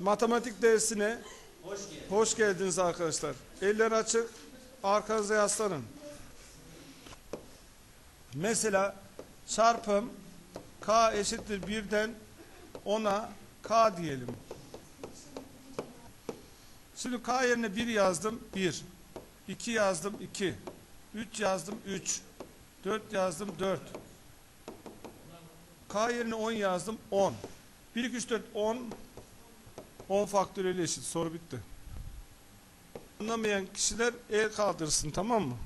Matematik dersine hoş, geldiniz arkadaşlar. Eller açık, arkanıza yaslanın. Mesela çarpım k eşittir 1'den 10'a k diyelim. Şimdi k yerine 1 yazdım 1. 2 yazdım 2. 3 yazdım 3. 4 yazdım 4. K yerine 10 yazdım 10. 1, 2, 3, 4, 10. 10 faktöriyel eşit. Soru bitti. Anlamayan kişiler el kaldırsın tamam mı?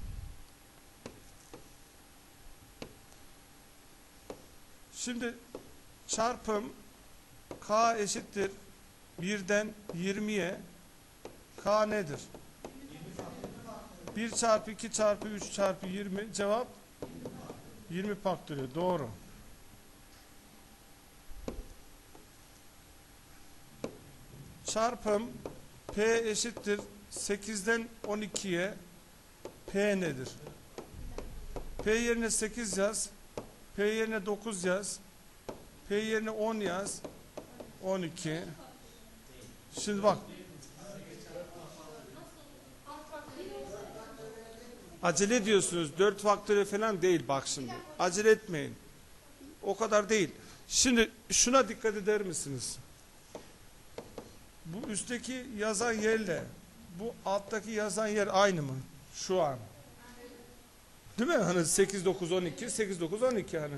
Şimdi çarpım K eşittir 1'den 20'ye K nedir? 1 çarpı 2 çarpı 3 çarpı 20 cevap 20 faktöriyel doğru. Çarpım P eşittir 8'den 12'ye P nedir? P yerine 8 yaz. P yerine 9 yaz. P yerine 10 yaz. 12. Şimdi bak. Acele ediyorsunuz. 4 faktörü falan değil bak şimdi. Acele etmeyin. O kadar değil. Şimdi şuna dikkat eder misiniz? Bu üstteki yazan yerle bu alttaki yazan yer aynı mı? Şu an. Değil mi? Hani 8 9 12 8 9 12 hani.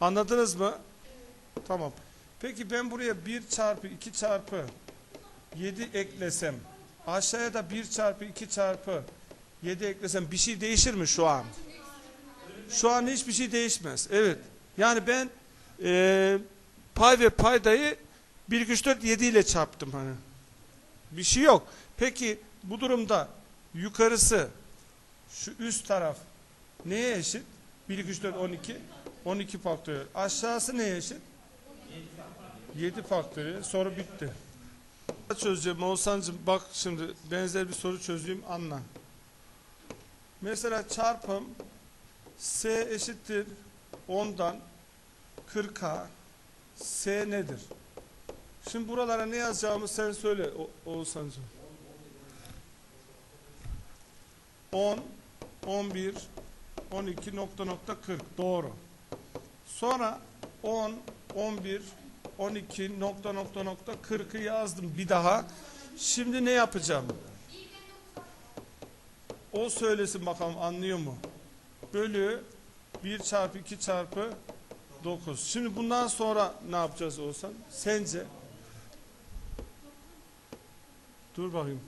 Anladınız mı? Tamam. Peki ben buraya 1 çarpı 2 çarpı 7 eklesem aşağıya da 1 çarpı 2 çarpı 7 eklesem bir şey değişir mi şu an? Şu an hiçbir şey değişmez. Evet. Yani ben eee pay ve paydayı 1, 2, 3, 4, 7 ile çarptım hani. Bir şey yok. Peki bu durumda yukarısı şu üst taraf neye eşit? 1, 2, 3, 4, 12. 12 faktöriyel. Aşağısı neye eşit? 7 faktöriyel. Soru bitti. Çözeceğim Oğuzhan'cığım bak şimdi benzer bir soru çözeyim anla. Mesela çarpım S eşittir 10'dan 40'a S nedir? Şimdi buralara ne yazacağımı sen söyle Oğuzhan'cığım. 10, 11, 12 nokta nokta 40 doğru. Sonra 10, 11, 12 nokta nokta nokta 40'ı yazdım bir daha. Şimdi ne yapacağım? O söylesin bakalım anlıyor mu? Bölü 1 çarpı 2 çarpı 9. Şimdi bundan sonra ne yapacağız Oğuzhan? Sence? Dur bakayım.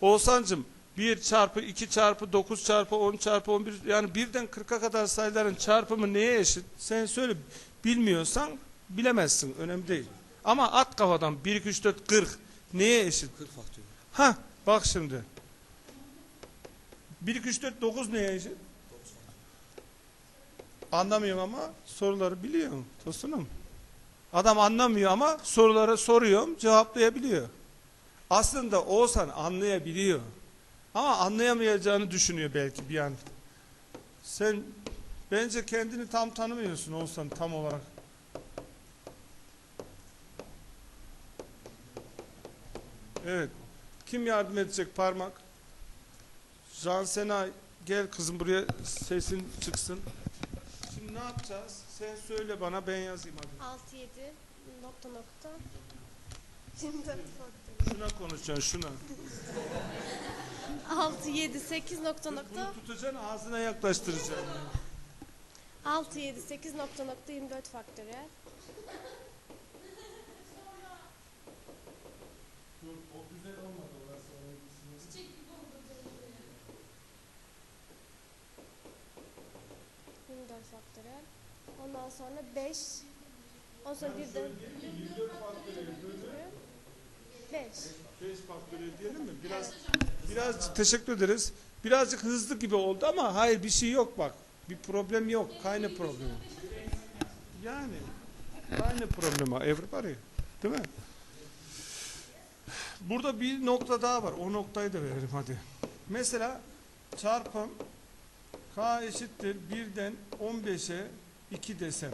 Oğuzhan'cığım 1 çarpı 2 çarpı 9 çarpı 10 çarpı 11 yani birden 40'a kadar sayıların çarpımı neye eşit? Sen söyle bilmiyorsan bilemezsin önemli değil. Ama at kafadan 1 2 3 4 40 neye eşit? 40 faktöriyel. Ha bak şimdi. 1 2 3 4 9 neye eşit? Anlamıyorum ama soruları biliyorum dostum. Adam anlamıyor ama soruları soruyorum cevaplayabiliyor. Aslında Oğuzhan anlayabiliyor. Ama anlayamayacağını düşünüyor belki bir an. Sen bence kendini tam tanımıyorsun Oğuzhan tam olarak. Evet. Kim yardım edecek parmak? Jansena gel kızım buraya sesin çıksın. Şimdi ne yapacağız? Sen söyle bana ben yazayım hadi. 6 7 nokta nokta 24 faktöriyel. Şuna konuşacaksın şuna. 6 7 8 nokta nokta Bunu tutacaksın ağzına yaklaştıracaksın. 6 7 8 nokta nokta 24 faktöriyel. Dur o güzel olmadı orası. Faktöriyel. Ondan sonra 5 Ondan sonra bir de 5 5 faktöriyel diyelim mi? Biraz biraz teşekkür ederiz. Birazcık hızlı gibi oldu ama hayır bir şey yok bak. Bir problem yok. Kayna problemi. Yani kayna problemi everybody. Değil mi? Burada bir nokta daha var. O noktayı da verelim hadi. Mesela çarpım k eşittir 1'den 15'e 2 desem.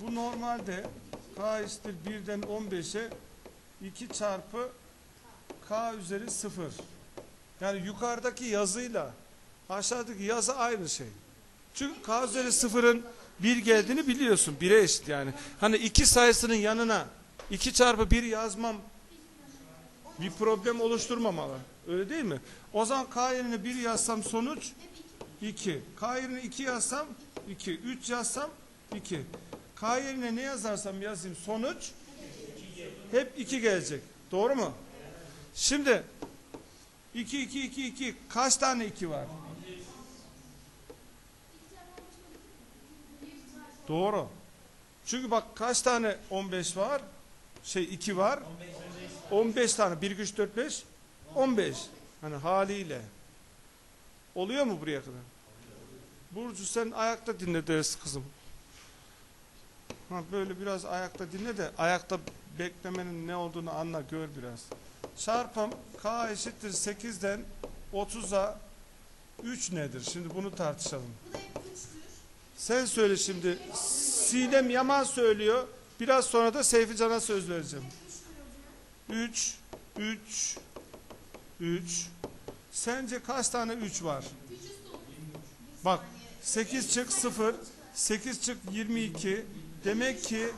Bu normalde K eşittir 1'den 15'e 2 çarpı K üzeri 0. Yani yukarıdaki yazıyla aşağıdaki yazı aynı şey. Çünkü K üzeri 0'ın 1 geldiğini biliyorsun. 1'e eşit yani. Hani 2 sayısının yanına 2 çarpı 1 yazmam bir problem oluşturmamalı. Öyle değil mi? O zaman K yerine 1 yazsam sonuç 2. K yerine 2 yazsam 2. 3 yazsam 2. K yerine ne yazarsam yazayım sonuç hep 2 gelecek. Doğru mu? Şimdi 2 2 2 2 kaç tane 2 var? Doğru. Çünkü bak kaç tane 15 var? Şey 2 var. 15 tane 1 3 4 5 15. Hani haliyle. Oluyor mu buraya kadar? Burcu sen ayakta dinle deriz kızım. Ha böyle biraz ayakta dinle de ayakta beklemenin ne olduğunu anla gör biraz. Çarpım k eşittir 8'den 30'a 3 nedir? Şimdi bunu tartışalım. Sen söyle şimdi. Sinem Yaman söylüyor. Biraz sonra da Seyfi Can'a söz vereceğim. 3 3 3 Sence kaç tane 3 var? Bak 8 çık 0 8 çık 22 Demek ki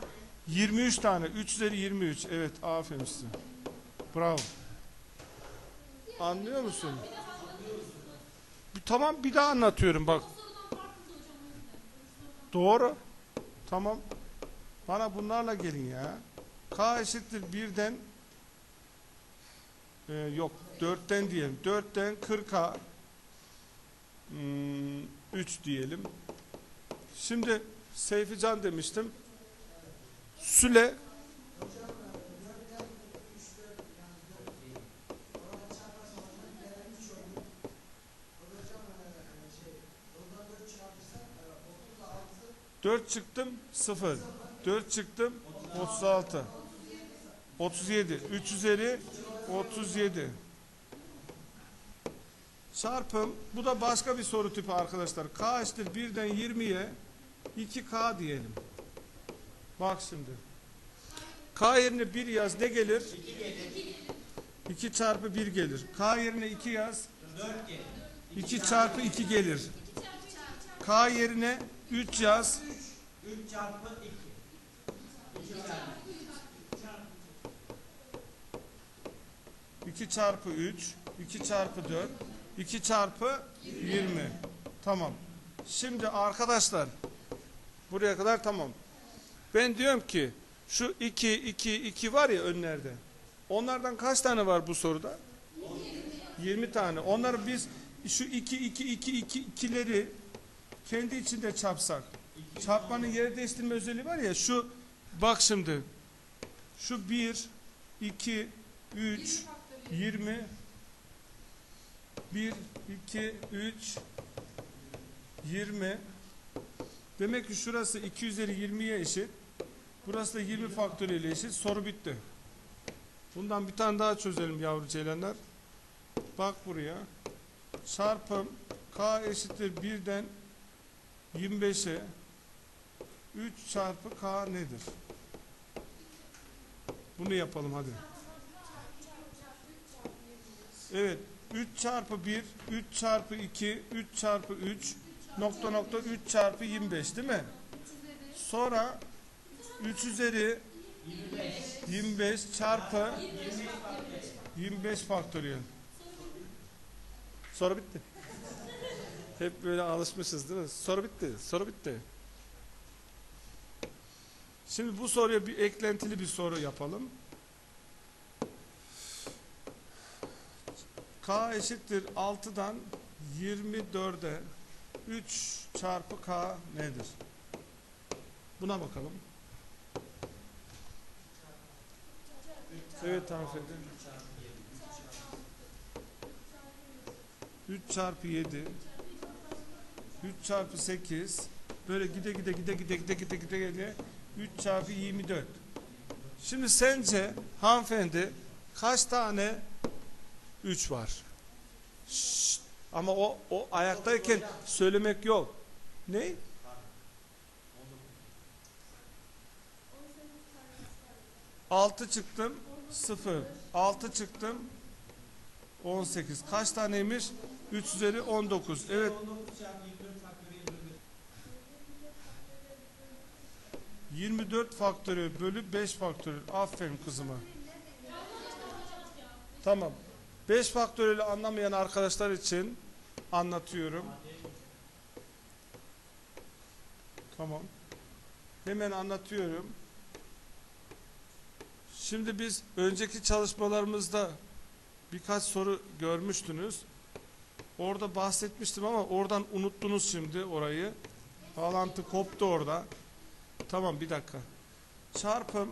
23 tane. 3 üzeri 23 Evet aferin size. Bravo. Anlıyor musun? Tamam bir daha anlatıyorum bak. Doğru. Tamam. Bana bunlarla gelin ya. K eşittir 1'den ee, Yok 4'ten diyelim. 4'ten 40'a hmm, 3 diyelim. Şimdi Seyfi Can demiştim Süle Dört çıktım sıfır. Dört çıktım otuz altı. Otuz yedi. Üç üzeri otuz yedi. Çarpım. Bu da başka bir soru tipi arkadaşlar. K eşittir birden 20'ye 2K diyelim. Bak şimdi. K yerine 1 yaz ne gelir? 2 çarpı 1 gelir. K yerine 2 yaz. 2 çarpı 2 gelir. K yerine 3 yaz. 3 çarpı 2. 2 çarpı 3, 2 çarpı 4, 2 çarpı 20. Tamam. Şimdi arkadaşlar buraya kadar tamam. Ben diyorum ki şu 2, 2, 2 var ya önlerde. Onlardan kaç tane var bu soruda? 20 tane. Onları biz şu 2, 2, 2, 2, 2'leri kendi içinde çarpsak. Çarpmanın yer değiştirme özelliği var ya şu bak şimdi şu 1, 2, 3, 20 1 2 3 20 Demek ki şurası 2 üzeri 20'ye eşit. Burası da 20 faktöriyel eşit. Soru bitti. Bundan bir tane daha çözelim yavru ceylanlar. Bak buraya. Çarpım k eşittir 1'den 25'e 3 çarpı k nedir? Bunu yapalım hadi. Evet. 3 çarpı 1, 3 çarpı 2, 3 çarpı 3, nokta nokta 3 çarpı 25 değil mi? Sonra 3 üzeri 25 çarpı 25 faktöriyel. Soru bitti. Hep böyle alışmışız değil mi? Soru bitti. Soru bitti. Şimdi bu soruya bir eklentili bir soru yapalım. K eşittir 6'dan 24'e 3 çarpı K nedir? Buna bakalım. Evet hanımefendi. 3 çarpı 7 3 çarpı 8 böyle gide gide gide gide gide gide gide gide 3 çarpı 24 Şimdi sence hanımefendi kaç tane 3 var? Şşt. Ama o o ayaktayken söylemek yok. Ne? 6 çıktım 0. 6 çıktım 18. Kaç taneymiş? 3 üzeri 19. Evet 19 çarpı 24 faktöriyel bölü 24 faktöriyel bölü 5 faktöriyel. Aferin kızıma. Tamam. 5 faktöriyeli anlamayan arkadaşlar için anlatıyorum. Tamam. Hemen anlatıyorum. Şimdi biz önceki çalışmalarımızda birkaç soru görmüştünüz. Orada bahsetmiştim ama oradan unuttunuz şimdi orayı. Bağlantı koptu orada. Tamam bir dakika. Çarpım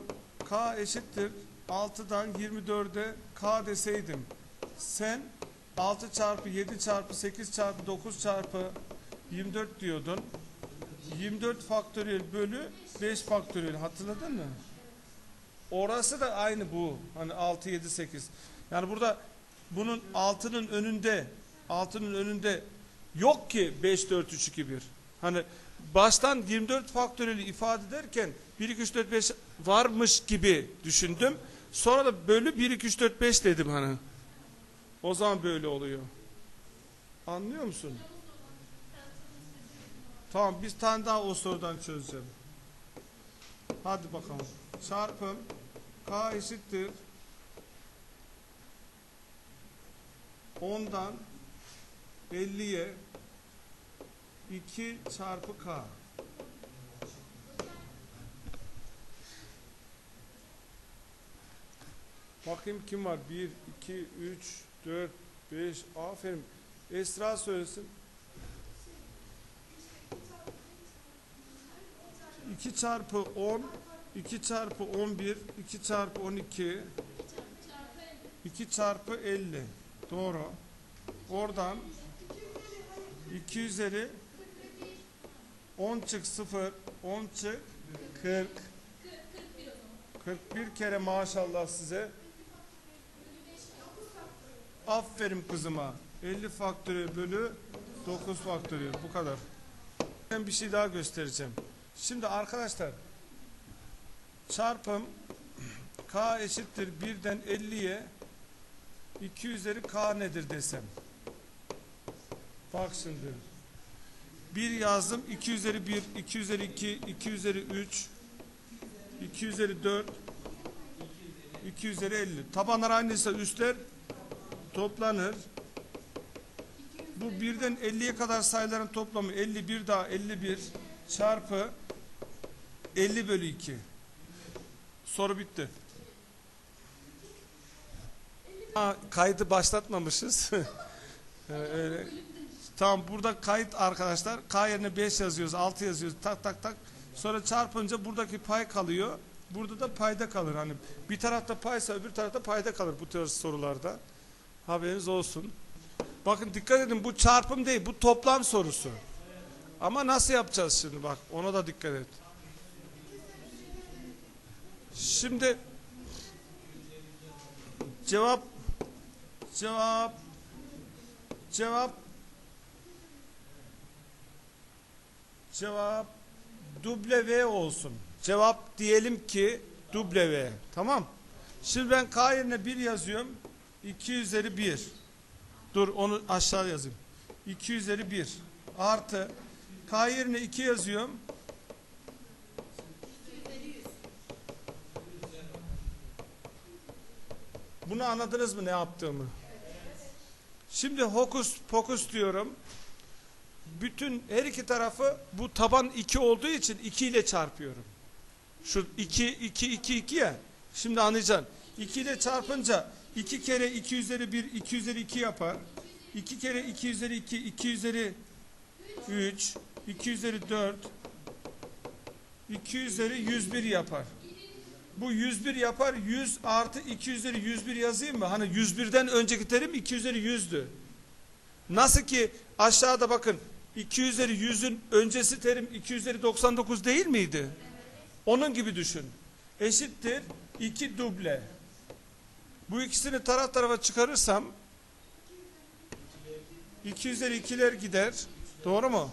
k eşittir 6'dan 24'e k deseydim. Sen 6 çarpı 7 çarpı 8 çarpı 9 çarpı 24 diyordun. 24 faktöriyel bölü 5 faktöriyel hatırladın mı? Orası da aynı bu. Hani 6 7 8. Yani burada bunun 6'nın önünde 6'nın önünde yok ki 5 4 3 2 1. Hani baştan 24 faktöriyeli ifade ederken 1 2 3 4 5 varmış gibi düşündüm. Sonra da bölü 1 2 3 4 5 dedim hani. O zaman böyle oluyor. Anlıyor musun? Tamam bir tane daha o sorudan çözeceğim. Hadi bakalım. Çarpım k eşittir 10'dan 50'ye 2 çarpı k. Bakayım kim var? 1, 2, 3, 4, 5. Aferin. Esra söylesin. 2 çarpı 10, 2 çarpı 11, 2 çarpı 12, 2 çarpı 50. Doğru. Oradan 2 üzeri 10 çık 0, 10 çık 40. 41 kere maşallah size. Aferin kızıma. 50 faktöriyel bölü 9 faktöriyel. Bu kadar. Ben bir şey daha göstereceğim. Şimdi arkadaşlar çarpım k eşittir 1'den 50'ye 2 üzeri k nedir desem. Bak şimdi. 1 yazdım. 2 üzeri 1, 2 üzeri 2, 2 üzeri 3, 2 üzeri 4, 2 üzeri 50. Tabanlar aynıysa üstler toplanır. Bu birden 50'ye kadar sayıların toplamı 51 daha 51 çarpı 50 bölü 2. Soru bitti. Ha, kaydı başlatmamışız. Ee, öyle. Tamam burada kayıt arkadaşlar. K yerine 5 yazıyoruz, 6 yazıyoruz. Tak tak tak. Sonra çarpınca buradaki pay kalıyor. Burada da payda kalır. Hani bir tarafta paysa öbür tarafta payda kalır bu tür sorularda. Haberiniz olsun. Bakın dikkat edin bu çarpım değil bu toplam sorusu. Ama nasıl yapacağız şimdi bak ona da dikkat et. Şimdi cevap cevap cevap cevap V olsun. Cevap diyelim ki V. Tamam. Şimdi ben K yerine 1 yazıyorum. 2 üzeri 1. Dur onu aşağı yazayım. 2 üzeri 1 artı K yerine 2 yazıyorum. Bunu anladınız mı ne yaptığımı? Şimdi hokus pokus diyorum. Bütün her iki tarafı bu taban 2 olduğu için 2 ile çarpıyorum. Şu 2 2 2 2 ya. Şimdi anlayacaksın. 2 ile çarpınca 2 kere 2 üzeri 1 2 üzeri 2 yapar. 2 kere 2 üzeri 2 2 üzeri 3 2 üzeri 4 2 üzeri 101 yapar. Bu 101 yapar. 100 artı 2 üzeri 101 yazayım mı? Hani 101'den önceki terim 2 üzeri 100'dü. Nasıl ki aşağıda bakın 2 üzeri 100'ün öncesi terim 2 üzeri 99 değil miydi? Onun gibi düşün. Eşittir 2 duble. Bu ikisini taraf tarafa çıkarırsam 2 üzeri 2'ler gider. Doğru mu?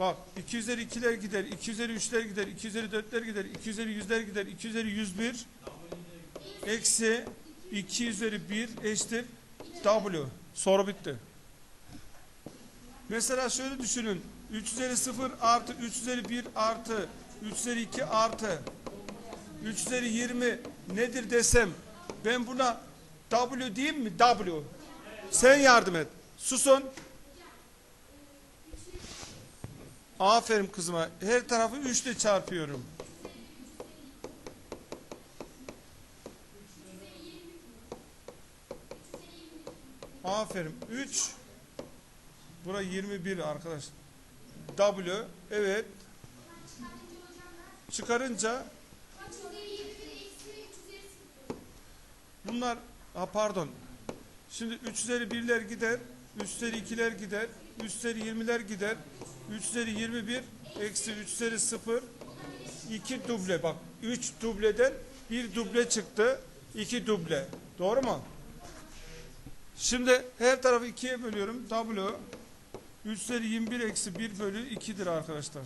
Bak 2 üzeri 2'ler gider, 2 üzeri 3'ler gider, 2 üzeri 4'ler gider, 2 üzeri 100'ler gider, 2 üzeri 101 eksi 2 üzeri 1 eşittir W. Soru bitti. Mesela şöyle düşünün. 3 üzeri 0 artı 3 üzeri 1 artı 3 üzeri 2 artı 3 üzeri 20 nedir desem ben buna W diyeyim mi? W. Sen yardım et. Susun. Aferin kızıma. Her tarafı 3 ile çarpıyorum. Aferin. 3 Bura 21 arkadaş. W evet. Çıkarınca bunlar ha pardon. Şimdi 3 üzeri 1'ler gider. 3 üzeri 2'ler gider. 3 üzeri 20'ler gider. 3 üzeri 21 eksi 3 üzeri 0 2 duble bak 3 dubleden bir duble çıktı. 2 duble. Doğru mu? Şimdi her tarafı 2'ye bölüyorum. W. 3 üzeri 21 eksi 1 bölü 2'dir arkadaşlar.